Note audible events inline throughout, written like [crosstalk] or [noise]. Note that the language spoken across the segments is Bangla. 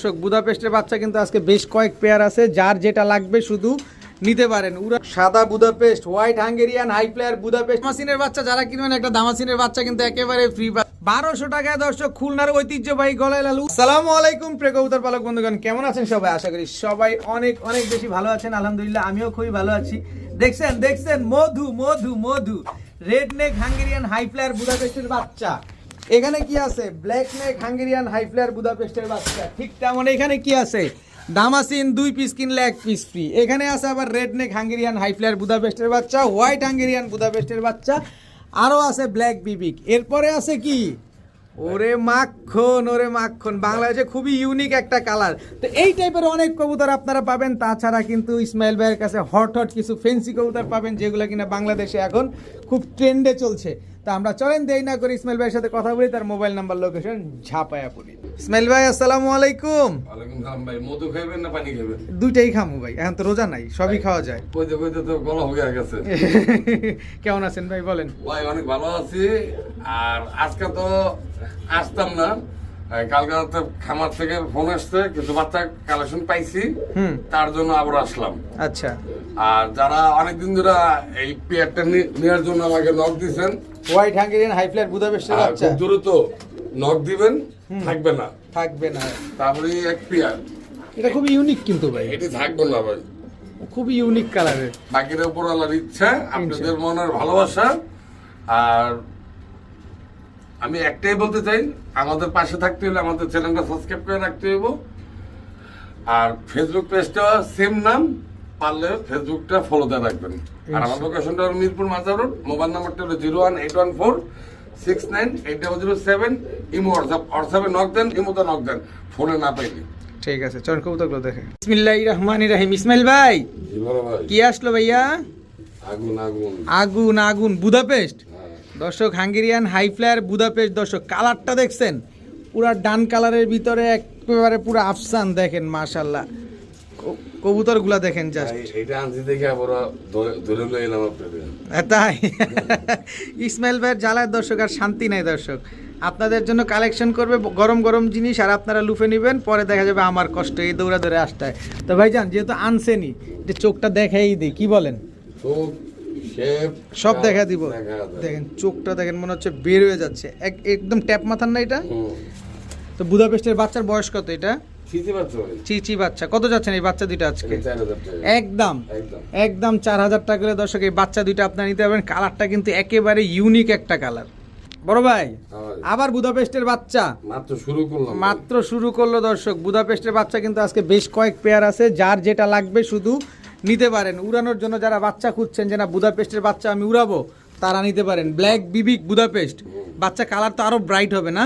দর্শক, বুদাপেস্টের বাচ্চা কিন্তু আজকে বেশ কয়েক পেয়ার আছে, যার যেটা লাগবে শুধু নিতে পারেন। উরা সাদা Budapest white Hungarian high flyer Budapest. দামাসিনের বাচ্চা, যারা কিনবেন একটা দামাসিনের বাচ্চা কিন্তু একেবারে ফ্রি বারোশো টাকায় দর্শক, খুলনার ঐতিহ্যবাহী গলায় লালু। সালামু আলাইকুম, প্রিয় কবুতর পালক বন্ধুগণ, কেমন আছেন সবাই? আশা করি সবাই অনেক অনেক বেশি ভালো আছেন। আলহামদুলিল্লাহ, আমিও খুবই ভালো আছি। দেখছেন দেখছেন, মধু মধু মধু। Red neck Hungarian high flyer বুদাপেস্টের বাচ্চা। এখানে কি আছে? Black neck Hungarian high flyer বুদাপেস্টের বাচ্চা ঠিক তেমন এখানে কি আছে? দামাসিন দুই পিস কিনলে এক পিস ফ্রি এখানে আছে আবার red neck Hungarian high flyer বুদাপেস্টের বাচ্চা হোয়াইট হাঙ্গেরিয়ান বুদাপেস্টের বাচ্চা। আরও আছে ব্ল্যাক বিবিক এরপরে আছে কি? ওরে মাখন ওরে মাখন। বাংলাদেশে খুবই ইউনিক একটা কালার তো এই টাইপের অনেক কবুতর আপনারা পাবেন। তাছাড়া কিন্তু ইসমাইল ভাইয়ের কাছে হট হট কিছু ফেন্সি কবুতর পাবেন, যেগুলো কিনা বাংলাদেশে এখন খুব ট্রেন্ডে চলছে। তা আমরা চলেন দেরি না করে ইসমাইল ভাইয়ের সাথে কথা বলি তার মোবাইল নাম্বার লোকেশন ঝাপায়া পড়ি। ইসমাইল ভাই আসসালামু আলাইকুম। ওয়ালাইকুম সালাম ভাই মধু খাইবেন না পানি খাইবেন? দুইটাই খামু ভাই এখন তো রোজা নাই সবই খাওয়া যায়। কইতে কইতে তো গলা হয়ে গেছে। [laughs] কেমন আছেন ভাই বলেন? ভাই অনেক ভালো আছি আর আজকে তো আসতাম না। কালকে রাতে খামার থেকে ফোন আসছে কিছু বাচ্চা কালেকশন পাইছি হুম। তার জন্য আবার আসলাম। আচ্ছা। আর যারা অনেকদিন ধরে এই পেয়ারটা নি- নেওয়ার জন্য আমাকে নক দিছেন হোয়াইট হাঙ্গেরিয়ান হাই ফ্লায়ার বুদাপেস্টের আর বাচ্চা। দ্রুত নক দিবেন থাকবে না। থাকবে না। তারপরে এক পেয়ার। এটা খুব ইউনিক কিন্তু ভাই। এটি থাকবে না ভাই। খুবই ইউনিক কালারের বাকির উপর আল্লাহর ইচ্ছা। আপনাদের মনের ভালোবাসা। আর আমি একটাই বলতে চাই আমাদের পাশে থাকতে হলে আমাদের চ্যানেলটা সাবস্ক্রাইব করে রাখতে হইব। আর ফেসবুক পেজটা সেম নাম। পারলে ফেসবুকটা ফলো দিয়ে রাখবেন। আর আমার লোকেশনটা হলো মিরপুর মাজার রোড মোবাইল নাম্বারটা হলো zero one eight one four six nine eight double zero seven. Imo WhatsApp হোয়াটসঅ্যাপে নক দেন ইমোতে নক দেন ফোনে না পাইনি ঠিক আছে চল কবুতরগুলো দেখে। বিসমিল্লাহির রহমানির রহিম। ইসমাইল ভাই কি আসলো ভাইয়া? আগুন আগুন। আগুন আগুন বুদাপেস্ট। হ্যাঁ। দর্শক হাঙ্গেরিয়ান হাই ফ্লায়ার বুদাপেস্ট দর্শক কালারটা দেখছেন? পুরা ডান কালারের ভিতরে একেবারে পুরো আফসান দেখেন মাশাল্লাহ কবুতরগুলা দেখেন জাস্ট ভাই, আনছি দেখে আবার ধরে- ধরে লই এলাম আপনাদের। তাই? [laughs] ইসমাইল ভাইয়ের জ্বালায় দর্শক আর শান্তি নাই দর্শক। আপনাদের জন্য কালেকশন করবে গরম গরম জিনিস আর আপনারা লুফে নেবেন পরে দেখা যাবে আমার কষ্ট এই দৌড়া ধরে আসতে হয় তো ভাইজান যেহেতু আনসেনি যে চোখটা দেখাই দিই কি বলেন? সব দেখা দিব। দেখেন চোখটা দেখেন মনে হচ্ছে বের হয়ে যাচ্ছে। এক- একদম ট্যাপ মাথার না এটা? তো বুদাপেস্টের বাচ্চার বয়স কত এটা? চিচি বাচ্চা কত যাচ্ছেন এই বাচ্চা দুইটা আজকে। একদম। একদম। চার হাজার টাকা করে দর্শক এই বাচ্চা দুইটা আপনারা নিতে পারবেন। কালারটা কিন্তু একেবারে ইউনিক একটা কালার। বড় ভাই আবার বুদাপেস্টের বাচ্চা। মাত্র শুরু করলাম। ভাই। মাত্র শুরু করল দর্শক বুদাপেস্টের বাচ্চা কিন্তু আজকে বেশ কয়েক পেয়ার আছে। যার যেটা লাগবে শুধু নিতে পারেন। উড়ানোর জন্য যারা বাচ্চা খুঁজছেন যে না বুদাপেস্টের বাচ্চা আমি উড়াবো তারা নিতে পারেন। ব্ল্যাক বিবিক বুদাপেস্ট বাচ্চা কালার তো আরও ব্রাইট হবে না?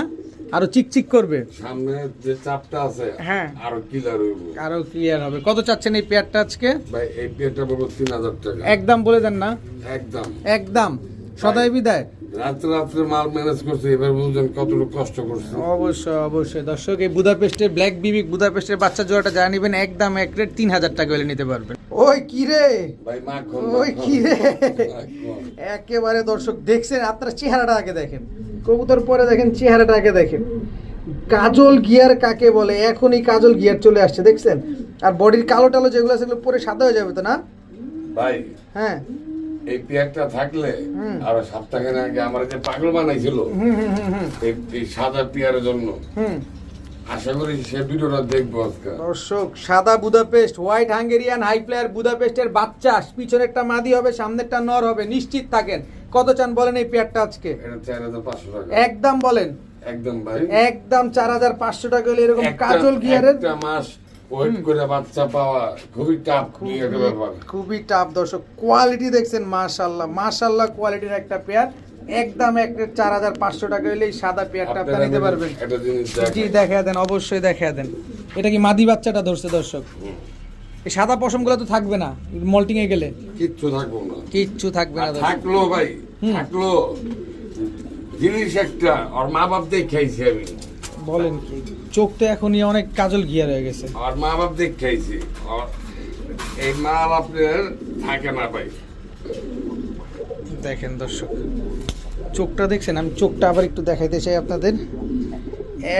আরও চিকচিক করবে। সামনে যে চাপটা আছে হ্যাঁ। আরও ক্লিয়ার হবে আরও ক্লিয়ার হবে। কত চাচ্ছেন এই পেয়ারটা আজকে? ভাই এই পেয়ারটা বলব তিন হাজার টাকা। একদম বলে দেন না। একদম। একদম। সদাই বিদায়। রাত্রে রাত্রে মাল ম্যানেজ করছে এবার বুঝলেন কতটুকু কষ্ট করছে। অবশ্যই অবশ্যই। দর্শক এই বুদাপেস্টের ব্ল্যাক বিবিক বুদাপেস্টের বাচ্চা জোড়াটা যা নিবেন একদম এক রেট তিন হাজার টাকা হলে নিতে পারবেন। ওই কি রে? ভাই মাখন ওই। কি রে? একেবারে দর্শক দেখছেন আপনারা চেহারাটা আগে দেখেন। কবুতর পরে দেখেন চেহারাটা আগে দেখেন। কাজল গিয়ার কাকে বলে? এখনই কাজল গিয়ার চলে আসছে দেখছেন? আর বডির কালো টালো যেগুলো আছে সেগুলো পরে সাদা হয়ে যাবে তো না? ভাই হ্যাঁ। এই পেয়ারটা থাকলে। আরও সপ্তাহের আগে আমার যে পাগল বানাইছিল এই- সাদা পেয়ারের জন্য। আশা করি সে ভিডিওটা দেখব আজকে। দর্শক সাদা Budapest white Hungarian high flyer বুদাপেস্টের বাচ্চা পিছনেরটা মাদি হবে সামনেরটা নর হবে নিশ্চিত থাকেন। কত চান বলেন এই পেয়ারটা আজকে? একদম বলেন। একদম ভাই। একদম চার হাজার পাঁচশো টাকা হলে এরকম কাজল গিয়ারের মাস ওয়েট করে বাচ্চা পাওয়া খুবই টাফ খুবই টাফ দর্শক কোয়ালিটি দেখছেন মাশাল্লাহ মাশাল্লাহ কোয়ালিটির একটা পেয়ার একদম এক চার হাজার পাঁচশো টাকা হলে সাদা পেয়ারটা আপনারা নিতে পারবেন। জি দেখা দেন অবশ্যই দেখা দেন। এটা কি মাদি বাচ্চাটা ধরছে দর্শক? এই সাদা পশমগুলো তো থাকবে না মল্টিং এ গেলে। কিচ্ছু থাকব না। কিচ্ছু থাকবে না থাকল ভাই থাকল। জিনিস একটা আর মা বাপ দেখাইছি আমি। বলেন কি? চোখ তো এখনই অনেক কাজল গিয়ার হয়ে গেছে। আর মা বাপ দেখাইছি এই মা বাপের থাকে না ভাই। দেখেন দর্শক চোখটা দেখছেন? আমি চোখটা আবার একটু দেখাইতে চাই আপনাদের।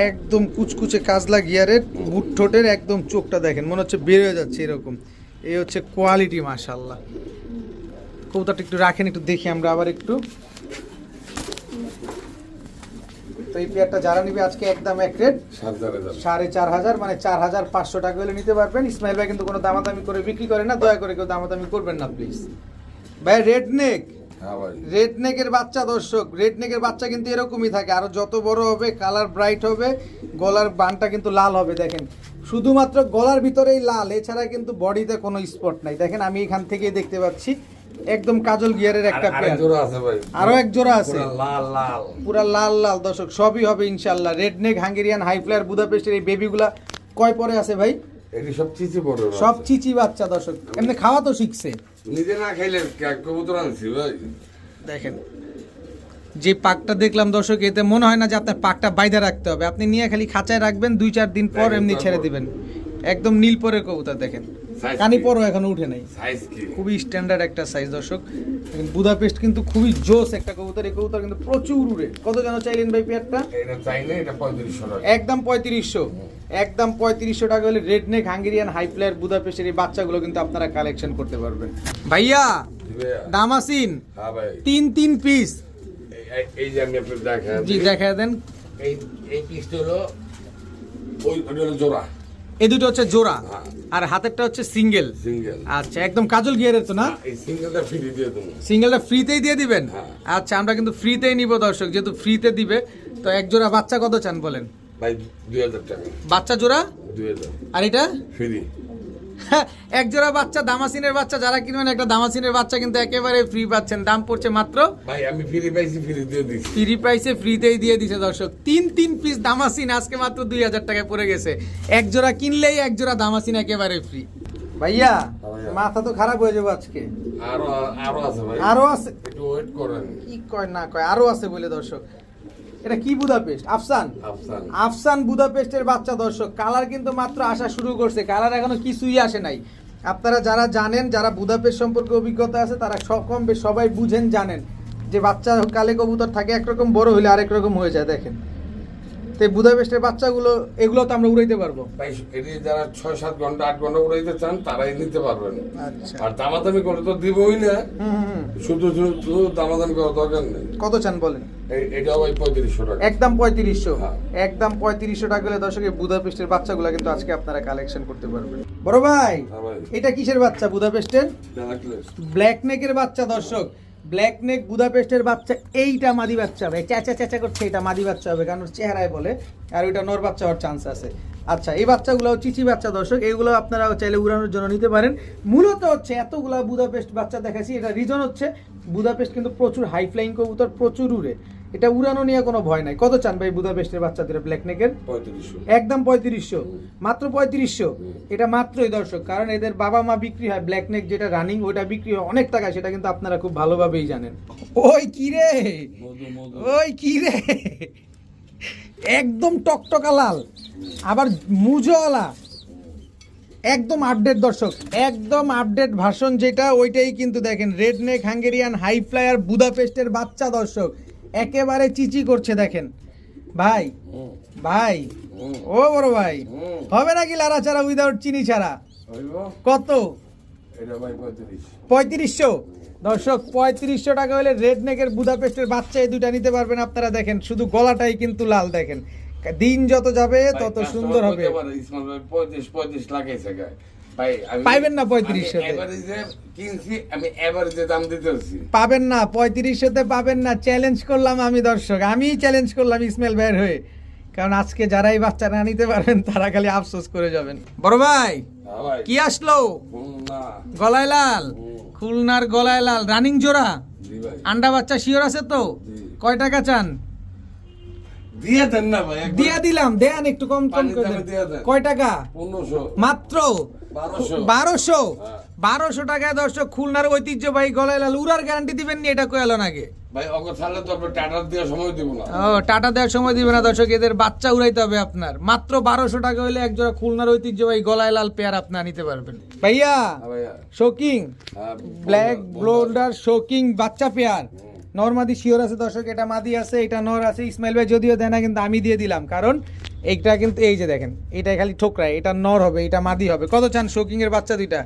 একদম কুচকুচে কাজলা গিয়ারের বুট ঠোঁটের একদম চোখটা দেখেন। মনে হচ্ছে বের হয়ে যাচ্ছে এরকম। এই হচ্ছে কোয়ালিটি মাশাল্লাহ কবুতরটা একটু রাখেন একটু দেখি আমরা আবার একটু। তো এই পেয়ারটা যারা নিবে আজকে একদম এক রেট। সাড়ে চার হাজার মানে চার হাজার পাঁচশো টাকা হলে নিতে পারবেন। ইসমাইল ভাই কিন্তু কোনো দামাদামি করে বিক্রি করে না দয়া করে কেউ দামাদামি করবেন না প্লিজ ভাই রেড নেক রেড নেকের বাচ্চা দর্শক রেড নেকের বাচ্চা কিন্তু এরকমই থাকে। আরও যত বড় হবে কালার ব্রাইট হবে গলার বানটা কিন্তু লাল হবে দেখেন। শুধুমাত্র গলার ভিতরেই লাল এছাড়া কিন্তু বডিতে কোনো স্পট নাই। দেখেন আমি এখান থেকেই দেখতে পাচ্ছি। একদম কাজল গিয়ারের একটা পেয়ার। জোড়া আছে ভাই। আরও এক জোড়া আছে। লাল লাল। পুরা লাল লাল দর্শক সবই হবে ইনশাল্লাহ red neck Hungarian high flyer বুদাপেস্টের এই বেবিগুলা কয় পরে আছে ভাই? সব চিচি বড় সব চিচি বাচ্চা দর্শক। এমনি খাওয়া তো শিখছে। নিজে না খাইলে কবুতর আনছি ভাই। দেখেন যে পাকটা দেখলাম দর্শক এতে মনে হয় না যে আপনার পাকটা বাইরে রাখতে হবে। আপনি নিয়ে খালি খাঁচায় রাখবেন দুই চার দিন পর এমনি ছেড়ে দিবেন। একদম নীল পরের কবুতর দেখেন। কানি পরও এখনও উঠে নাই। সাইজ কি? খুবই স্ট্যান্ডার্ড একটা সাইজ দর্শক। বুদাপেস্ট কিন্তু খুবই জোস একটা কবুতর। এই কবুতর কিন্তু প্রচুর উড়ে। কত যেন চাইলেন ভাই পেয়ারটা? একদম পঁয়ত্রিশশো। একদম পঁয়ত্রিশশো টাকা হলে red neck Hungarian high flyer বুদাপেস্টের এই বাচ্চাগুলো কিন্তু আপনারা কালেকশন করতে পারবেন। ভাইয়া দামাসিন হ্যাঁ তিন তিন পিস এই- যে আমি দেখা জি দেখা দেন। এই এই পিসটা হলো ওই জোড়া। এই দুটো হচ্ছে জোড়া হ্যাঁ। আর হাতেরটা হচ্ছে সিঙ্গেল। সিঙ্গেল। আচ্ছা একদম কাজল গিয়ারের তো না? সিঙ্গেলটা ফ্রি দিয়ে দেবো। সিঙ্গেলটা ফ্রিতেই দিয়ে দিবেন? হ্যাঁ। আচ্ছা আমরা কিন্তু ফ্রিতেই নিব দর্শক যেহেতু ফ্রিতে দিবে। তো এক জোড়া বাচ্চা কত চান বলেন? ভাই টাকা। বাচ্চা জোড়া? আর এটা? ফ্রি [laughs] এক জোড়া বাচ্চা দামাসিনের বাচ্চা যারা কিনবেন একটা দামাসিনের বাচ্চা কিন্তু একেবারে ফ্রি পাচ্ছেন। দাম পড়ছে মাত্র ভাই আমি ফ্রি পাইছি ফ্রি দিয়ে দিচ্ছি ফ্রি প্রাইসে ফ্রিতেই দিয়ে দিছে দর্শক। তিন তিন পিস দামাসিন আজকে মাত্র দুই হাজার টাকায় পড়ে গেছে। এক জোড়া কিনলেই এক জোড়া দামাসিন একেবারে ফ্রি ভাইয়া ভাইয়া। মাথা তো খারাপ হয়ে যাবে আজকে। আরও আরও আছে ভাই। আরও আছে? একটু ওয়েট করেন। কি কয় না কয় আরও আছে বলে দর্শক। এটা কি বুদাপেস্ট? আফসান। আফসান। আফসান বুদাপেস্টের বাচ্চা দর্শক কালার কিন্তু মাত্র আসা শুরু করছে কালার এখনও কিছুই আসে নাই। আপনারা যারা জানেন যারা বুদাপেস্ট সম্পর্কে অভিজ্ঞতা আছে তারা সব কম বেশ সবাই বুঝেন জানেন। যে বাচ্চা কালে কবুতর থাকে একরকম বড় হলে আরেক রকম হয়ে যায় দেখেন। তো বুদাপেস্টের বাচ্চাগুলো এগুলো তো আমরা উড়াইতে পারব। ভাই এটি যারা ছয় সাত ঘণ্টা আট ঘণ্টা উড়াইতে চান তারাই নিতে পারবেন। আচ্ছা। আর দামাদামি করে তো দিবই না। শুধু শুধু দামাদামি করার দরকার নেই। কত চান বলেন? এটাও ভাই পঁয়ত্রিশশো টাকা। একদম পঁয়ত্রিশশো। হ্যাঁ। একদম পঁয়ত্রিশশো টাকা হলে দর্শক এই বুদাপেস্টের বাচ্চাগুলো কিন্তু আজকে আপনারা কালেকশন করতে পারবেন। বড় ভাই হ্যাঁ এটা কিসের বাচ্চা? বুদাপেস্টের। ব্ল্যাক নেকের বাচ্চা দর্শক। ব্ল্যাক নেক বুদাপেস্টের বাচ্চা, এইটা মাদি বাচ্চা হবে। চেঁচা চেঁচা করছে এটা মাদি বাচ্চা হবে, কারণ চেহারায় বলে, আর ওইটা নর বাচ্চা হওয়ার চান্স আছে। আচ্ছা এই বাচ্চাগুলো চিচি বাচ্চা, দর্শক, এইগুলো আপনারা চাইলে উড়ানোর জন্য নিতে পারেন। মূলত হচ্ছে এতগুলো বুদাপেস্ট বাচ্চা দেখাচ্ছি, এটা রিজন হচ্ছে বুদাপেস্ট কিন্তু প্রচুর হাই ফ্লাইং কবুতর, প্রচুর উড়ে। এটা উড়ানো নিয়ে কোনো ভয় নাই। কত চান ভাই বুদাপেস্টের বাচ্চাদের ব্ল্যাক নেকের একদম পঁয়ত্রিশশো। মাত্র পঁয়ত্রিশশো। এটা মাত্রই দর্শক কারণ এদের বাবা মা বিক্রি হয় ব্ল্যাক নেক যেটা রানিং ওটা বিক্রি হয় অনেক টাকা সেটা কিন্তু আপনারা খুব ভালোভাবেই জানেন। ওই কি রে? ওই কি রে? একদম টকটকা লাল আবার মুজওয়ালা। একদম আপডেট দর্শক একদম আপডেট ভাষণ যেটা ওইটাই কিন্তু দেখেন। Red neck Hungarian high flyer বুদাপেস্টের বাচ্চা দর্শক। একেবারে চিচি করছে দেখেন। ভাই ভাই ও বড় ভাই হবে নাকি লারা ছাড়া উইদাউট চিনি ছাড়া? কত? পঁয়ত্রিশশো? দর্শক পঁয়ত্রিশশো টাকা হলে রেড নেকের বুদাপেস্টের বাচ্চা এই দুটা নিতে পারবেন আপনারা দেখেন শুধু গলাটাই কিন্তু লাল দেখেন। দিন যত যাবে তত সুন্দর হবে। পঁয়ত্রিশ পঁয়ত্রিশ লাগাইছে গায়ে। ভাই, পাইবেন না 35 আমি সাথে। average-এ কিনছি, আমি average-এ দাম দিতেছি পাবেন না পঁয়ত্রিশশোতে পাবেন না। চ্যালেঞ্জ করলাম আমি দর্শক। আমি চ্যালেঞ্জ করলাম ইসমাইল ভাইয়ের হয়ে। কারণ আজকে যারাই বাচ্চা না নিতে পারবেন তারা খালি আফসোস করে যাবেন। বড় ভাই হ্যাঁ কি আসলো? গলায় লাল? খুলনার গলায় লাল। রানিং জোড়া? জি আন্ডা বাচ্চা শিওর আছে তো? কয় টাকা চান? দিয়ে দেন না ভাই, দিয়া দিলাম দেন একটু কম কম করে। কয় টাকা? মাত্র? 1200 বারোশো। হ্যাঁ। বারোশো টাকায় দর্শক খুলনার ঐতিহ্যবাহী গলায় লাল উড়ার গ্যারান্টি দিবেন নি এটা কয়ালো আগে ভাই, অগো তো আপনি টাটার দেওয়ার সময় দিব না। ও টাটা দেওয়ার সময় দিবে না দর্শক এদের বাচ্চা উড়াইতে হবে আপনার। মাত্র বারোশো টাকা হলে একজোড়া খুলনার ঐতিহ্যবাহী গলায় লাল পেয়ার আপনার নিতে পারবেন। ভাইয়া হ্যাঁ শোকিং হ্যাঁ, ব্ল্যাক ব্লোল্ডার শোকিং বাচ্চা পেয়ার। হুম। নর মাদি শিওর আছে দর্শক এটা মাদি আছে এটা নর আছে ইসমাইল ভাই যদিও দেয় না কিন্তু আমি দিয়ে দিলাম। কারণ এইটা কিন্তু এই যে দেখেন এটা খালি ঠোকরা এটা নর হবে এটা মাদি হবে। কত চান শোকিং এর বাচ্চা দুইটা?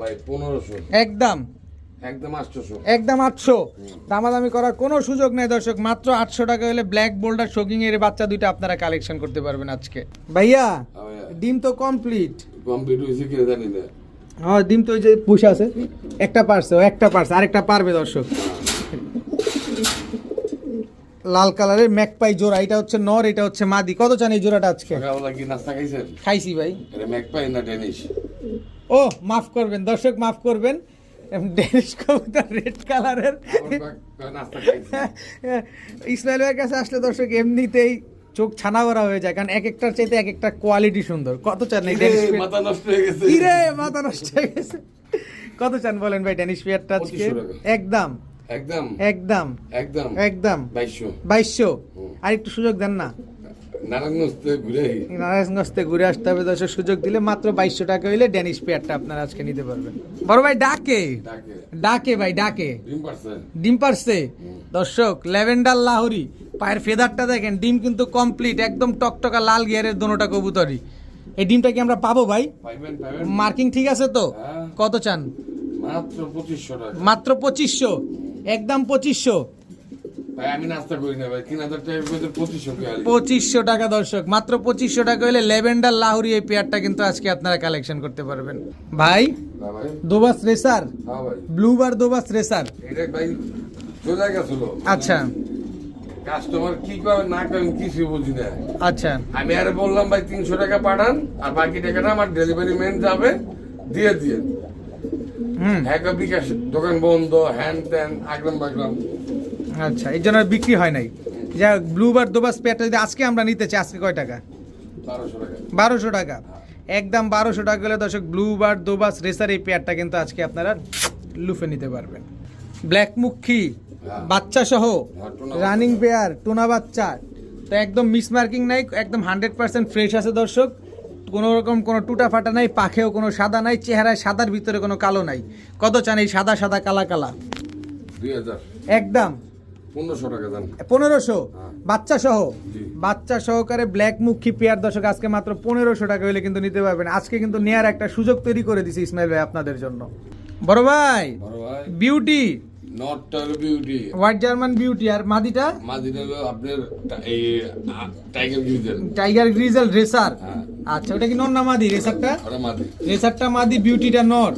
ভাই পনেরোশো। একদম। একদম আটশোশো। একদম আটশো। দামাদামি করার কোনো সুযোগ নেই দর্শক মাত্র আটশো টাকা হলে ব্ল্যাক বোল্ডার শোকিং এর বাচ্চা দুইটা আপনারা কালেকশন করতে পারবেন আজকে। ভাইয়া ডিম তো কমপ্লিট। কমপ্লিট হয়েছে কি জানি না। হ্যাঁ ডিম তো ওই যে পুষে আছে। একটা পারছে একটা পারছে আরেকটা পারবে দর্শক। লাল কালারের ম্যাকপাই জোড়া। এটা হচ্ছে নর এটা হচ্ছে মাদি। কত চান এই জোড়াটা আজকে? সকালবেলা কি নাস্তা খাইছেন? খাইছি ভাই। ম্যাকপাই না ডেনিশ? ও মাফ করবেন দর্শক মাফ করবেন। ডেনিশ কবুতর রেড কালারের। [laughs] ইসমাইল ভাইয়ের কাছে আসলে দর্শক এমনিতেই চোখ ছানা করা হয়ে যায় কারণ এক একটার চাইতে এক একটা কোয়ালিটি সুন্দর। কত চান এই ডেনিশ মাথা নষ্ট হয়ে গেছে। মাথা নষ্ট হয়ে গেছে। কত চান বলেন ভাই ডেনিশ পেয়ারটা আজকে? একদম। একদম। একদম। একদম। একদম। বাইশশো বাইশশো আর একটু সুযোগ দেন না। নারায়ণগঞ্জ থেকে ঘুরে আসতে হবে দর্শক সুযোগ দিলে মাত্র বাইশশো টাকা হইলে ড্যানিশ পেয়ারটা আপনারা আজকে নিতে পারবেন। বড় ভাই ডাকে? ডাকে। ভাই ডাকে। ডিম পারছে। দর্শক ল্যাভেন্ডার লাহোরি। পায়ের ফেদারটা দেখেন ডিম কিন্তু কমপ্লিট একদম টকটকা লাল গিয়ারের দোনোটা কবুতরই। এই ডিমটা কি আমরা পাবো ভাই? মার্কিং ঠিক আছে তো? হ্যাঁ। কত চান? মাত্র পঁচিশশো মাত্র পঁচিশশো। একদম পঁচিশশো। পঁচিশশো টাকা দর্শক মাত্র পঁচিশশো টাকা হলে লেভেন্ডার লাহুরি এই পেয়ারটা কিন্তু আজকে আপনারা কালেকশন করতে পারবেন। ভাই দোবাস রেসার হ্যাঁ ব্লুবার দোবাস রেসার আচ্ছা। কাস্টমার কি করে না করেন কিছু বুঝি না। আচ্ছা। আমি আরে বললাম ভাই তিনশো টাকা পাঠান আর বাকি টাকাটা আমার ডেলিভারি ম্যান যাবে দিয়ে দিয়ে হ্যাঁ বিকাশ দোকান বন্ধ হ্যান ত্যান আগরাম বাগরাম আচ্ছা এই জন্য বিক্রি হয় নাই। যা ব্লুবার দোবাস পেয়ারটা যদি আজকে আমরা নিতে চাই আজকে কয় টাকা? বারোশো টাকা। একদম বারোশো টাকা হলে দর্শক ব্লুবার দোবাস রেসার এই পেয়ারটা কিন্তু আজকে আপনারা লুফে নিতে পারবেন। ব্ল্যাক মুখী বাচ্চা সহ রানিং পেয়ার টোনা বাচ্চা। তো একদম মিসমার্কিং নাই একদম হান্ড্রেড পার্সেন্ট ফ্রেশ আছে দর্শক। কোনো রকম কোনো টুটা ফাটা নাই পাখেও কোনো সাদা নাই চেহারায় সাদার ভিতরে কোনো কালো নাই। কত চান এই সাদা সাদা কালা কালা? একদম। পনেরোশো হ্যাঁ। বাচ্চা সহ বাচ্চা সহকারে ব্ল্যাক মুখী পেয়ার দর্শক আজকে মাত্র পনেরোশো টাকা হলে কিন্তু নিতে পারবেন। আজকে কিন্তু নেয়ার একটা সুযোগ তৈরি করে দিছে ইসমাইল ভাই আপনাদের জন্য। বড় ভাই বিউটি নটটা হলো বিউটি হোয়াইট জার্মান বিউটি আর মাদিটা? মাদিটা হলো আপনার এই tiger grizzle tiger grizzle racer আচ্ছা ওটা কি নর না মাদি? রেসারটা ওটা মাদি। রেসারটা মাদি বিউটিটা নর।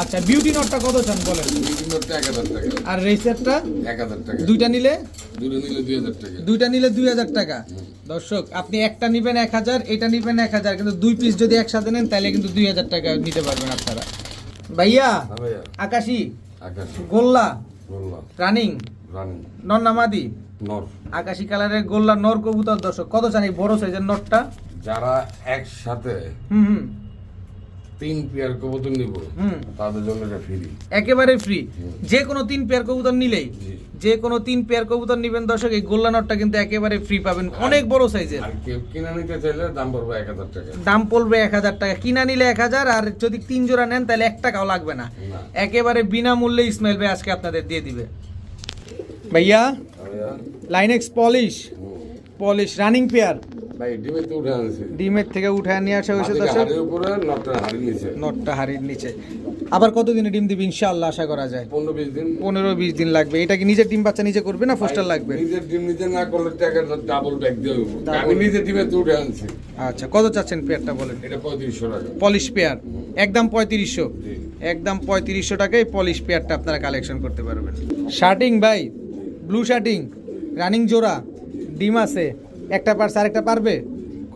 আচ্ছা বিউটি নরটা কত চান বলেন? বিউটি নটটা এক হাজার টাকা। আর রেসারটা এক হাজার টাকা। দুইটা নিলে? দুটো নিলে দুই হাজার টাকা। দুইটা নিলে দুই হাজার টাকা। দর্শক আপনি একটা নিবেন এক হাজার এটা নিবেন এক হাজার কিন্তু দুই পিস যদি একসাথে নেন তাহলে কিন্তু দুই হাজার টাকা নিতে পারবেন আপনারা। ভাইয়া হ্যাঁ ভাইয়া। আকাশি আকাশ। গোল্লা বললাম রানিং? রানি। নন্নামাদি নর। আকাশি কালারের গোল্লা নর কবুতর দর্শক। কত জানি বড় সাইজের নরটা? যারা একসাথে হুম হুম। তিন পেয়ার কবুতর নিব। তাদের জন্য এটা ফ্রি একেবারে ফ্রি যে কোনো তিন পেয়ার কবুতর নিলেই যে কোনো তিন পেয়ার কবুতর নিবেন দর্শক এই গোল্লা নটটা কিন্তু একেবারে ফ্রি পাবেন। অনেক বড় সাইজের আর কেউ কিনে নিতে চাইলে দাম পড়বে এক হাজার টাকা। দাম পড়বে এক হাজার টাকা। কিনা নিলে এক হাজার আর যদি তিন জোড়া নেন তাহলে এক টাকাও লাগবে না। একেবারে বিনামূল্যে ইসমাইল ভাই আজকে আপনাদের দিয়ে দিবে। ভাইয়া লাইনেক্স পলিশ। পলিশ রানিং পেয়ার ভাই ডিমে তো উঠে আনছি। ডিমের থেকে উঠে নিয়ে আসা হয়েছে দর্শক হাড়ির উপরে নটটা হাড়ি নিচে। নটটা হাড়ির নিচে। আবার কতদিনে ডিম দিবে ইনশাআল্লাহ আশা করা যায়? পনেরো বিশ দিন। পনেরো বিশ দিন লাগবে। এটা কি নিজের ডিম বাচ্চা নিজে করবে না পোস্টার লাগবে? নিজের ডিম নিজে না করলে টাকা ডাবল ব্যাগ দিয়ে আমি নিজে ডিমে তো উঠে আনছি। আচ্ছা কত চাচ্ছেন পেয়ারটা বলেন? এটা পঁয়ত্রিশশো টাকা। পলিশ পেয়ার একদম পঁয়ত্রিশশো। জি। একদম পঁয়ত্রিশশো টাকায় পলিশ পেয়ারটা আপনারা কালেকশন করতে পারবেন। শার্টিং ভাই ব্লু শার্টিং রানিং জোড়া। ডিম আছে একটা পার্স আরেকটা পারবে?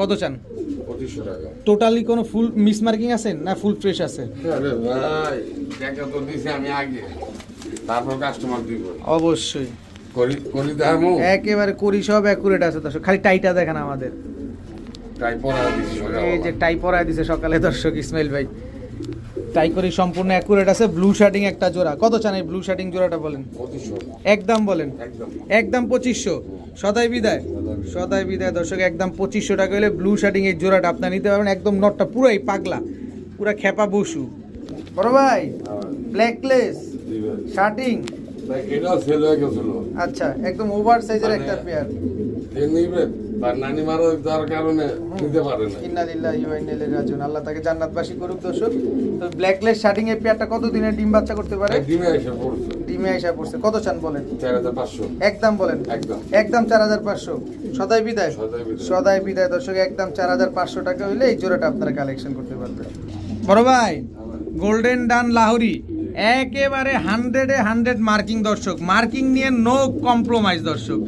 কত চান? টোটালি কোনো ফুল মিস মার্কিং আছে না ফুল ফ্রেশ আছে? অবশ্যই। একেবারে করি সব অ্যাকুরেট আছে দর্শক। খালি টাইটা দেখেন আমাদের। এই যে টাই পরায় দিছে সকালে দর্শক ইসমাইল ভাই। টাই করি সম্পূর্ণ অ্যাকুরেট আছে। ব্লু শার্টিং একটা জোড়া। কত চান এই ব্লু শার্টিং জোড়াটা বলেন? একদম বলেন। একদম। একদম পঁচিশশো। সদাই বিদায়। সদাই বিদায় দর্শক একদম পঁচিশশো টাকা হলে ব্লু শার্টিং এই জোড়াটা আপনার নিতে পারবেন। একদম নটটা পুরাই পাগলা। পুরা খেপা বসু। বড় ভাই ব্ল্যাকলেস শার্টিং আচ্ছা একদম ওভার সাইজের মানে- একটা পেয়ার তার নানি মারা যাওয়ার কারণে নিতে পারে না ইন্নালিল্লাহি ওয়া ইন্না ইলাইহি রাজিউন। আল্লাহ তাকে জান্নাতবাসী করুক দর্শক। তো ব্ল্যাকলেস শার্টিং এর পেয়ারটা কত দিনের ডিম বাচ্চা করতে পারে? ডিমে এসে পড়ছে। ডিমে আইসা পড়ছে। কত চান বলেন? চার হাজার পাঁচশো। একদম বলেন। একদম। একদম সদাই বিদায়। সদাই বিদায়। সদাই বিদায় দর্শক একদম চার হাজার পাঁচশো টাকা হইলে এই জোড়াটা আপনারা কালেকশন করতে পারবেন। বড় ভাই গোল্ডেন ডান লাহোরি। একেবারে হান্ড্রেডে হান্ড্রেড মার্কিং দর্শক। মার্কিং নিয়ে নো কম্প্রোমাইজ দর্শক।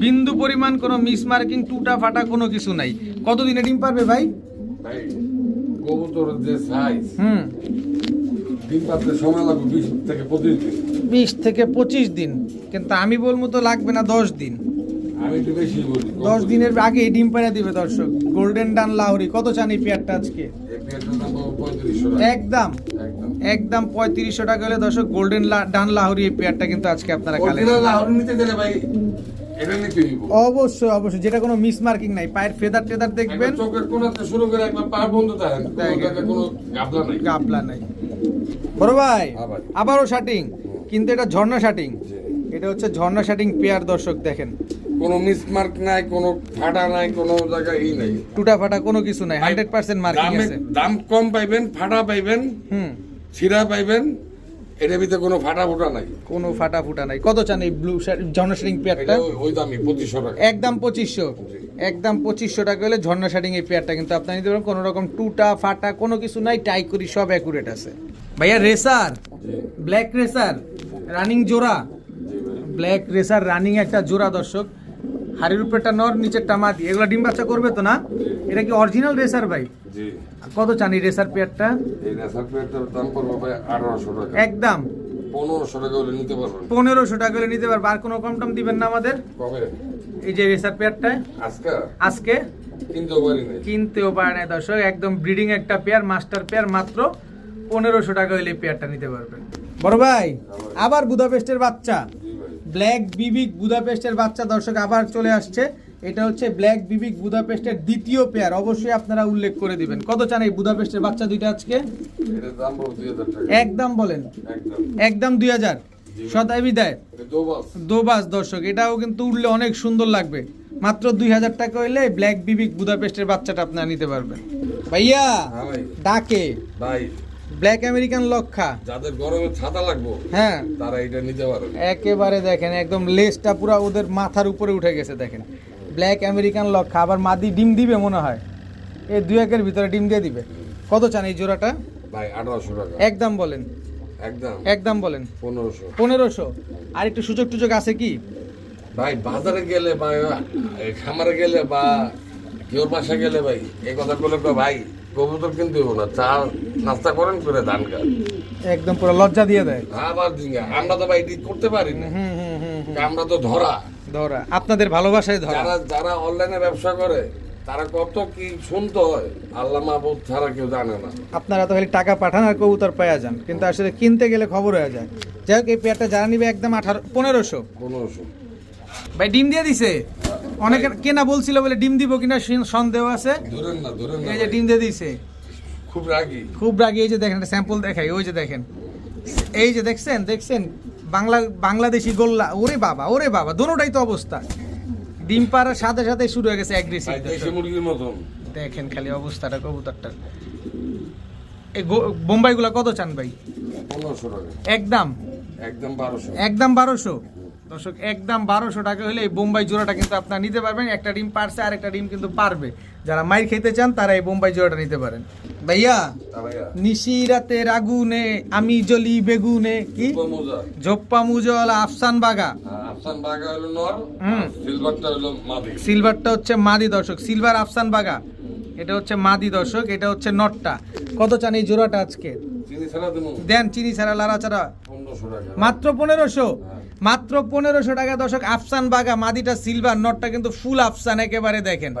বিন্দু পরিমাণ কোনো মিস মার্কিং টুটা ফাটা কোনো কিছু নাই। কত দিনে ডিম পারবে ভাই? কবুতরের যে সাইজ হুম। ডিম পাততে সময় লাগবে বিশ থেকে পঁচিশ দিন। বিশ থেকে পঁচিশ দিন। কিন্তু আমি বলব তো লাগবে না দশ দিন। আমি একটু বেশি বলি। দশ দিনের আগে ডিম পাড়া দিবে দর্শক। গোল্ডেন ডান লাহোরি কত চান এই পেয়ারটা আজকে? একদম। একদম। পঁয়ত্রিশশো টাকা হলে দর্শক গোল্ডেন ডান লাহোরি এই পেয়ারটা কিন্তু আজকে আপনারা কালেকশন লাহোরি নিতে গেলে ভাই অবশ্যই অবশ্যই। যেটা কোনো মিস মার্কিং নাই। পায়ের ফেদার টেদার দেখবেন। চোখের কোনাতে শুরু করে একবার পা বন্ধ থাকেন কোনো দেখেন। জায়গায় কোনো গাবলা নাই। গাপলা নাই। বড় ভাই হ্যাঁ আবারও শাটিং কিন্তু এটা ঝর্ণা শাটিং এটা হচ্ছে ঝর্ণা শার্টিং পেয়ার দর্শক দেখেন। কোনো মিসমার্ক নাই কোনো ফাটা নাই কোনো জায়গায় ই নাই। টুটা ফাটা কোনো কিছু নাই। হান্ড্রেড পার্সেন্ট মার্কিং আছে। দাম কম পাইবেন ফাটা পাইবেন হুম। ছিঁড়া পাইবেন এটার ভিতরে কোনো ফাটা ফুটা নাই। কোনো ফাটা ফুটা নাই। কত চান এই ব্লু ঝর্ণা এটা পেয়ারটা? ওই- দামই পঁচিশশো টাকা। একদম পঁচিশশো। একদম পঁচিশশো টাকা হলে ঝর্ণা শার্টিং এই পেয়ারটা কিন্তু আপনার নিতে পারেন। কোনো রকম টুটা ফাটা কোনো কিছু নাই। টাই করি সব অ্যাকুরেট আছে। ভাইয়া রেসার ব্ল্যাক রেসার রানিং জোড়া? ব্ল্যাক রেসার রানিং একটা জোড়া দর্শক। হাড়ির উপরটা নর নিচেরটা মাদি। এগুলো ডিম বাচ্চা করবে তো না? এটা কি অরিজিনাল রেসার ভাই? জি। কত চান এই রেসার পেয়ারটা এই রেসার প্লেটটার দাম পড়বে ভাই আঠারোশো টাকা। একদম। পনেরোশো টাকা হলে নিতে পারবেন। পনেরোশো টাকা হলে নিতে পারব। আর কোনো কম টম দিবেন না আমাদের? কবে? এই যে রেসার পেয়ারটা আজকে? আজকে? কিনতেও পারি কিনতেও পারে না দর্শক। একদম ব্রিডিং একটা পেয়ার মাস্টার পেয়ার মাত্র পনেরোশো টাকা হলে পেয়ারটা নিতে পারবেন। বড় ভাই আবার বুদাপেস্টের বাচ্চা। ব্ল্যাক বিবিক বুদাপেস্টের বাচ্চা দর্শক আবার চলে আসছে। এটা হচ্ছে ব্ল্যাক বিবিক বুদাপেস্টের দ্বিতীয় পেয়ার অবশ্যই আপনারা উল্লেখ করে দিবেন। কত চান এই বুদাপেস্টের বাচ্চা দুইটা আজকে? একদম বলেন। একদম। দুই হাজার? সদাই বিদায়। দোবাস। দর্শক এটাও কিন্তু উঠলে অনেক সুন্দর লাগবে। মাত্র দুই হাজার টাকা হইলে ব্ল্যাক বিবিক বুদাপেস্টের বাচ্চাটা আপনারা নিতে পারবেন। ভাইয়া হ্যাঁ ভাই। ডাকে। ভাই। ব্ল্যাক আমেরিকান লক্ষা যাদের গরমে ছাতা লাগবো হ্যাঁ। তারা এটা নিতে পারেন একেবারে দেখেন একদম লেজটা পুরো ওদের মাথার উপরে উঠে গেছে দেখেন। ব্ল্যাক আমেরিকান লক্ষা আবার মাদি ডিম দিবে মনে হয়। এই দুই একের ভিতরে ডিম দিয়ে দিবে। কত চান এই জোড়াটা? ভাই আঠারোশো টাকা। একদম বলেন। একদম। একদম বলেন। পনেরোশো। পনেরোশো। আর একটু সুযোগ টুযোগ আছে কি? ভাই বাজারে গেলে বা খামারে গেলে বা কেউ বাসা গেলে ভাই এই কথা বলে ভাই কবুতর কিনতে না চা নাস্তা করেন করে ধান গা একদম পুরো লজ্জা দিয়ে দেয়। আবার দিঙ্গা আমরা তো ভাই এটি করতে পারি না। হুম হুম। আমরা তো ধরা। ধরা। আপনাদের ভালোবাসায় ধরা। যারা যারা অনলাইনে ব্যবসা করে তারা কত কি শুনতে হয়? আল্লাহ মাহবুব ছাড়া কেউ জানে না। আপনারা তো খালি টাকা পাঠান আর কবুতর পাওয়া যান। কিন্তু আসলে কিনতে গেলে খবর হয়ে যায়। যাই হোক এই পেয়ারটা যারা নিবে একদম আঠারো পনেরোশো। পনেরোশো। ভাই ডিম দিয়ে দিছে? অনেকে কেনা বলছিল বলে ডিম দিব কিনা সন্দেহ আছে। ধরেন না ধরেন না এই যে ডিম দিয়ে দিছে খুব রাগি। খুব রাগি এই যে দেখেন একটা স্যাম্পল দেখাই ওই যে দেখেন। এই যে দেখছেন দেখছেন বাংলা বাংলাদেশি গোল্লা ওরে বাবা ওরে বাবা দোনোটাই তো অবস্থা। ডিম পাড়ার সাথে সাথে শুরু হয়ে গেছে অ্যাগ্রেসিভ দেখেন খালি অবস্থাটা কবুতরটার। এই বোম্বাইগুলা কত চান ভাই? একদম। একদম বারোশো। একদম বারোশো। দর্শক একদম বারোশো টাকা হলে এই বোম্বাই জোড়াটা কিন্তু আপনারা নিতে পারবেন। একটা ডিম পারছে আর একটা ডিম কিন্তু পারবে। যারা মাইর খেতে চান তারা এই বোম্বাই জোড়াটা নিতে পারেন। ভাইয়া ভাইয়া। নিশি রাতের আগুনে আমি জ্বলি বেগুনে কি? জপ্পা মুজল আফসান বাগা। হুম। সিলভারটা হলো মাদি। সিলভারটা হচ্ছে মাদি দর্শক সিলভার আফসান বাগা। এটা হচ্ছে মাদি দর্শক এটা হচ্ছে নটটা। কত চান এই জোড়াটা আজকে? দেন চিনি ছাড়া লাড়া ছাড়া। মাত্র পনেরোশো? মাত্র পনেরোশো টাকা দর্শক আফসান বাগা মাদিটা সিলভার নটটা কিন্তু ফুল আফসান একেবারে দেখেন।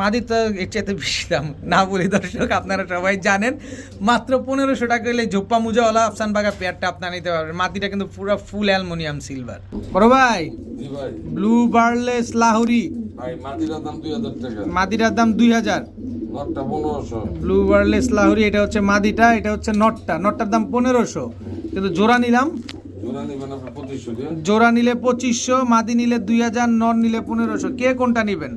মাদি তো এর চাইতে বেশি দাম না বলি দর্শক আপনারা সবাই জানেন। মাত্র পনেরোশো টাকা হলে জোপ্পা মুজাওয়ালা আফসান বাগা পেয়ারটা আপনারা নিতে পারবেন। মাদিটা কিন্তু পুরো ফুল অ্যালমোনিয়াম সিলভার বড় ভাই ব্লু বার্লেস লাহুরি। মাদিটার দাম দুই হাজার ব্লু বার্লেস লাহুরি এটা হচ্ছে মাদিটা এটা হচ্ছে নটটা নটটার দাম পনেরোশো। কিন্তু জোড়া নিলাম জোড়া নিলে পঁচিশশো মাদি নিলে দুই হাজার নর নিলে পনেরোশো। কে কোনটা নিবেন?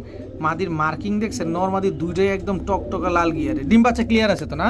মাদির মার্কিং দেখছেন নর মাদি দুইটাই একদম টকটকা লাল গিয়ারে। ডিম বাচ্চা ক্লিয়ার আছে তো না?